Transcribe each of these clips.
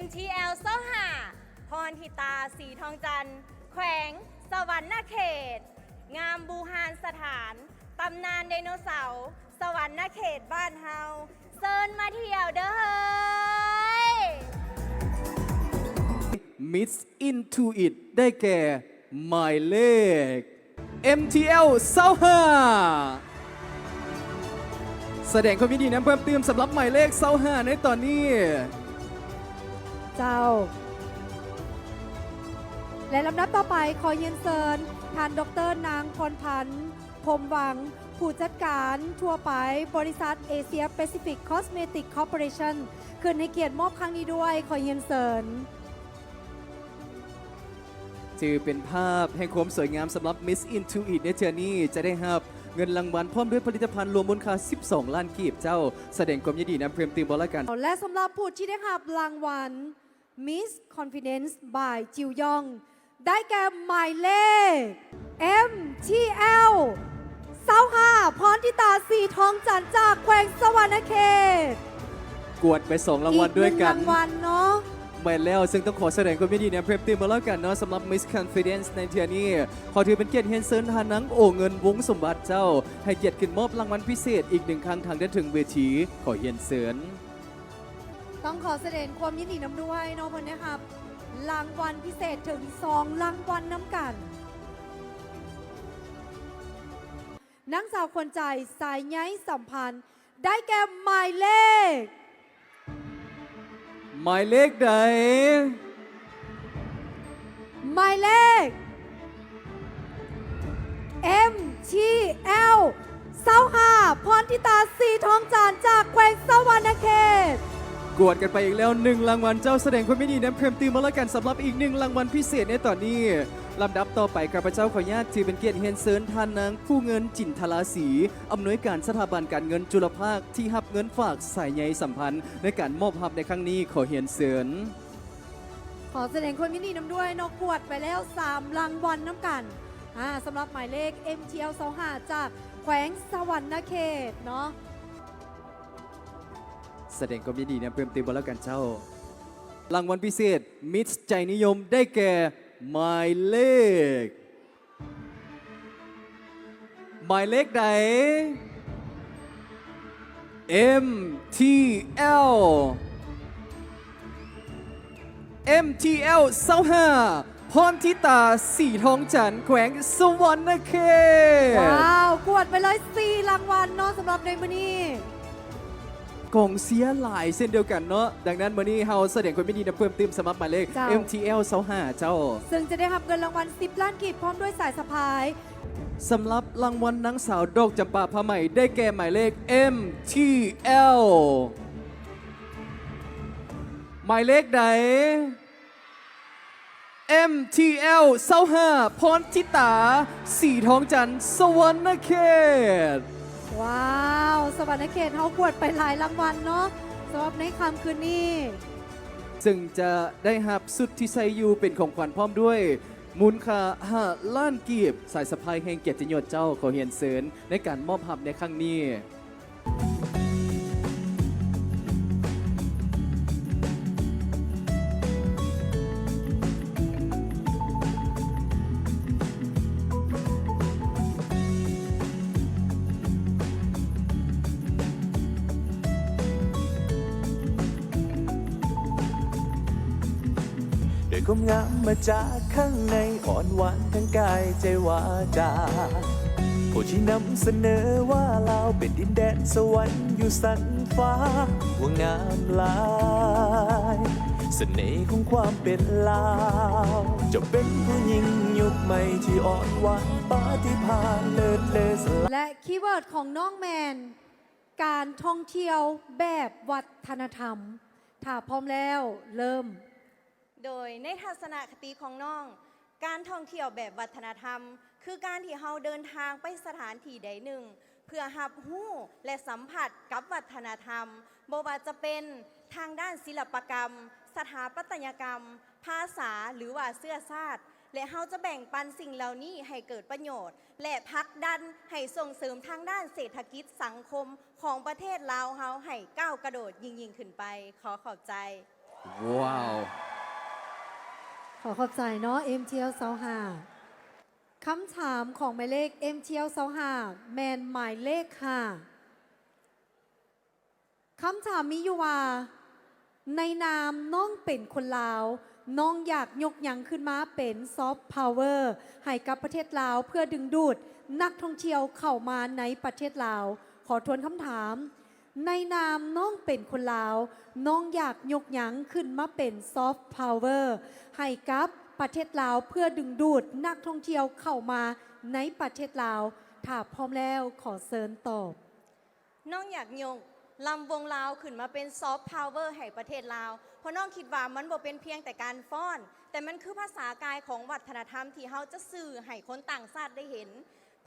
MTL เส้าหาพรทิตาสีทองจันทร์แขวง สวรรณเขต งามบูฮานสถาน ตำนานไดโนเสาร์ สวรรณเขตบ้านเฮาเซินมาเที่ยวเด้อเฮ้ย Miss Into It ได้แก่หมายเลข MTL เซาห้าแสดงความยินดีนะเพิ่มเติมสำหรับหมายเลขเซาห้าในตอนนี้ เจ้า และลำดับต่อไปขอเยียนเซิญท่านดรนางพรพันธ์พรหมวัง ผู้จัดการทั่วไปบริษัทเอเชียแปซิฟิกคอสเมติกคอร์ปอเรชั่นคืนให้เกียรติมอบครั้งนี้ด้วยขอเยียนเซิญถือเป็นภาพแห่งความสวยงามสำหรับ Miss Into It ในเทือนี้จะได้รับเงินรางวัลพร้อมด้วยผลิตภัณฑ์รวมมูลค่า 12 ล้านกีบเจ้า แสดงความยินดีนะเพิ่มเติมบอละกันและสำหรับผู้ที่ได้รับรางวัล Miss Confidence by จิวยอง ได้แก่หมายเลข MTL เสาห้าพรทิตาสีทองจันทร์จากแขวงสวรรณเขตกวดไป2รางวัลด้วยกัอีนหงรางวัลเนาะ ไปแล้วซึ่งต้องขอแสดงความยินดีนะเพิ่มเติมมาแล้วกันเนาะสำหรับ Miss Confidence ในเทือนี้ ขอถือเป็นเกียรติเฮนเซิร์นทานังโอเงินวงสมบัติเจ้า ให้เกียรติขึ้นมอบรางวัลพิเศษอีกหนึ่งครั้งทางได้ถึงเวทีขอเฮนเซิร์น ต้องขอแสดงความยินดีน้ำด้วยเนาะเพื่อนนะครับรางวัลพิเศษถึง2รางวัลน้ำกันนางสาวคนใจสายใยสัมพันธ์ ได้แก่หมายเลข หมายเลขใดหมายเลข M T L เสาหาพรทิตาสีทองจานจาก กวดกันไปอีกแล้วหนึ่งรางวัลเจ้าแสดงความยินดีนะเพิ่มติมาแล้วกันสำหรับอีกหนึ่งรางวัลพิเศษในตอนนี้ลำดับต่อไปข้าพเจ้าขออนุญาตถือเป็นเกียรติเฮนเซิร์นทานนางผู้เงินจินทลาสีอำนวยการสถาบันการเงินจุลภาคที่รับเงินฝากสายใยสัมพันธ์ ในการมอบรับในครั้งนี้ขอเฮนเซิร์นขอแสดงความยินดีน้ำด้วยนกกวดไปแล้ว 3 รางวัลน้ำกันสำหรับหมายเลข MTL 25จากแขวงสวรรณเขตเนาะ แสดงความยินดีนะเพิ่มเติมมาแล้วกันเจ้ารางวัลพิเศษมิตรใจนิยมได้แก่หมายเลขหมายเลขใด MTL MTL เศร้าห้าพรทิตาสีทองจันแขวงสวรรณเขตว้าว กวดไปเลย4รางวัลเนาะสำหรับในมื้อนี้ กองเสียหลายเส้นเดียวกันเนาะดังนั้นมื่อนี้เฮาแสดงความยินดีนะเพิ่มเติมสำหรับหมายเลข เจ้า MTL เสาห้าเจ้า ซึ่งจะได้รับเงินรางวัล 10 ล้านกีบพร้อมด้วยสายสะพาย สำหรับรางวัลนางสาวดอกจำปาผ้าใหม่ได้แก่หมายเลข MTL หมายเลขใด MTL เสาห้าพรทิตา สีทองจันทร์สวรรณเขต ว้าว สวรรณเขตเขากวดไปหลายรางวัลเนาะสำหรับในคำคืนนี้ ซึ่งจะได้หับสุดที่ใสอยู่เป็นของขวัญพร้อมด้วย มูลค่าล้านกีบ สายสะพายแห่งเกียรติยศเจ้าขอเฮียนเสริญในการมอบหับในครั้งนี้ ความงามมาจากข้างในอ่อนหวานทั้งกายใจวาจาผู้ที่นำเสนอว่าลาวเป็นดินแดนสวรรค์อยู่สันฟ้าว่างามหลายเสน่ห์ของความเป็นลาวจะเป็นผู้หญิงยุคใหม่ที่อ่อนหวานปาฏิพาณเลิศเลอสลาและคีย์เวิร์ดของน้องแมน การท่องเที่ยวแบบวัฒนธรรม ถ้าพร้อมแล้วเริ่ม โดยในทัศนคติของน้อง การท่องเที่ยวแบบวัฒนธรรม คือการที่เราเดินทางไปสถานที่ใดหนึ่ง เพื่อหับหู้และสัมผัสกับวัฒนธรรมบว่าจะเป็นทางด้านศิลปกรรม สถาปัตยกรรม ภาษาหรือว่าเสื้อชาติและเราจะแบ่งปันสิ่งเหล่านี้ให้เกิดประโยชน์ และพักดันให้ส่งเสริมทางด้านเศรษฐกิจสังคมของประเทศลาวเฮาให้ก้าวกระโดดยิ่งยิ่งขึ้นไป ขอขอบใจ ว้าว ขอขอบใจเนาะ MTL เสาหาคำถามของหมายเลข MTL เสาหาแมนหมายเลขค่ะคำถามมีอยู่ว่า ในนามน้องเป็นคนลาว น้องอยากยกยังขึ้นมาเป็นซอฟต์พาวเวอร์ให้กับประเทศลาวเพื่อดึงดูดนักท่องเที่ยวเข้ามาในประเทศลาว ขอทวนคำถาม ในนามน้องเป็นคนลาว น้องอยากยกยังขึ้นมาเป็นซอฟต์พาวเวอร์ให้กับประเทศลาวเพื่อดึงดูดนักท่องเที่ยวเข้ามาในประเทศลาว ถ้าพร้อมแล้วขอเชิญตอบ น้องอยากยกลำวงลาวขึ้นมาเป็นซอฟต์พาวเวอร์แห่งประเทศลาว เพราะน้องคิดว่ามันบ่เป็นเพียงแต่การฟ้อน แต่มันคือภาษากายของวัฒนธรรมที่เฮาจะสื่อให้คนต่างชาติได้เห็น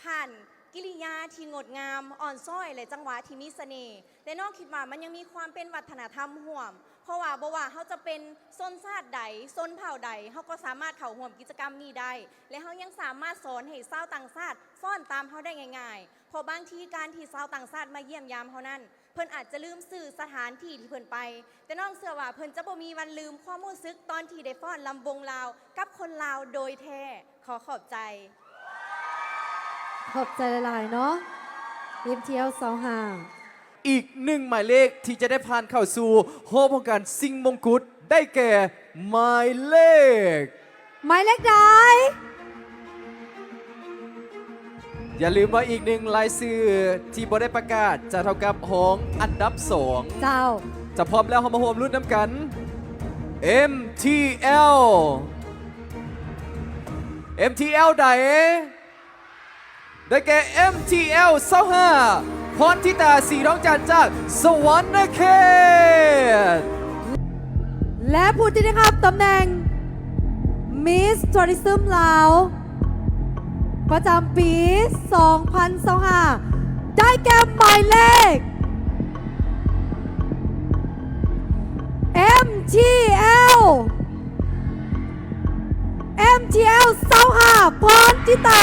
ผ่านกิริยาที่งดงามอ่อนซ้อยและจังหวะที่มีเสน่ห์และนองคิดว่ามันยังมีความเป็นวัฒนธรรมห่วม เพราะว่าบ่ว่าเขาจะเป็นซนชาติใดซนเผ่าใดเขาก็สามารถเข้าร่วมกิจกรรมนี้ได้ และเขายังสามารถสอนให้ชาวต่างชาติฟ้อนตามเขาได้ง่ายๆเพราะบางทีการที่ชาวต่างชาติมาเยี่ยมยามเขานั้น เพิ่นอาจจะลืมสื่อสถานที่ที่เพิ่นไป แต่น้องเชื่อว่าเพิ่นจะบ่มีวันลืมความรู้สึกตอนที่ได้ฟ้อนลำวงลาวกับคนลาวโดยแท้ขอขอบใจ ขอบใจหลายๆเนาะ MTL เสาหาอีกหนึ่งหมายเลขที่จะได้ผ่านเข้าสู่โฮมของการซิงมงกุฎได้แก่หมายเลข หมายเลขใดอย่าลืมว่าอีกหนึ่งรายชื่อที่บ่ได้ประกาศจะเท่ากับของอันดับสองเจ้า จะพร้อมแล้วเรามาร่วมรุ่นน้ำกัน MTL MTL ใด ได้แก่ MTL 25พรทิตาสีน้องจันทร์จากสวรรค์เขตและผู้ที่ได้รับตำแหน่ง Miss Tourism ลาวประจำปี 2025 ได้แก่หมายเลข MTL MTL เสาหาพรทิตา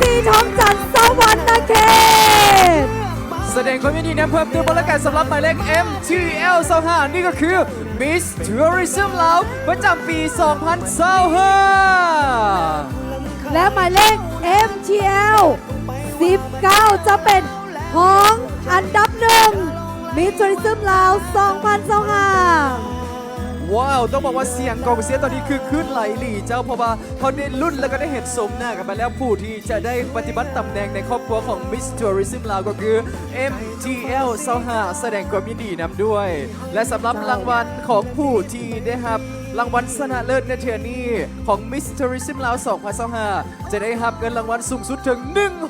สีทองจันทร์สวรรค์เขตแสดงความยินดีนะเพิ่มเติมบรรยากาศสำหรับหมายเลข MTL 25นี่ก็คือ Miss Tourism ลาวประจำปี 2025และหมายเลข MTL 19 จะเป็นของอันดับหนึ่งมิจูริซึมลาว 2025 ว้าวต้องบอกว่าเสียงกองเสียงตอนนี้คือขึ้นไหลหลี่เจ้าเพราะว่าเขาได้รุ่นแล้วก็ได้เห็นสมหน้ากันมาแล้วผู้ที่จะได้ปฏิบัติตำแหน่งในครอบครัวของ Miss Tourism ลาวก็คือ MTL 25แสดงความยินดีนำด้วย และสำหรับรางวัลของผู้ที่ได้รับรางวัลชนะเลิศในเทือนี้ของ Miss Tourism ลาว 2025จะได้รับเงินรางวัลสูงสุดถึง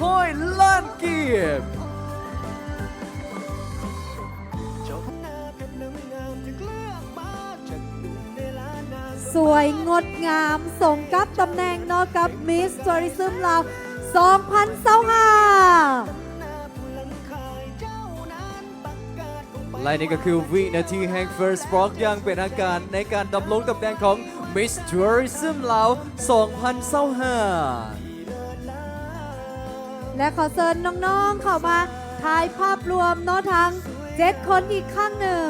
100ล้านกีบ สวยงดงามสมกับตำแหน่งเนอกับมิสจูริซึมลาว2025และนี่ก็คือวินาทีแห่ง First Rock อย่างเป็นทางการในการดำรงตำแหน่งของ Miss Tourism ลาว 2025 และขอเชิญน้องๆเข้ามาถ่ายภาพรวมเนาะทั้ง 7 คนอีกครั้งหนึ่ง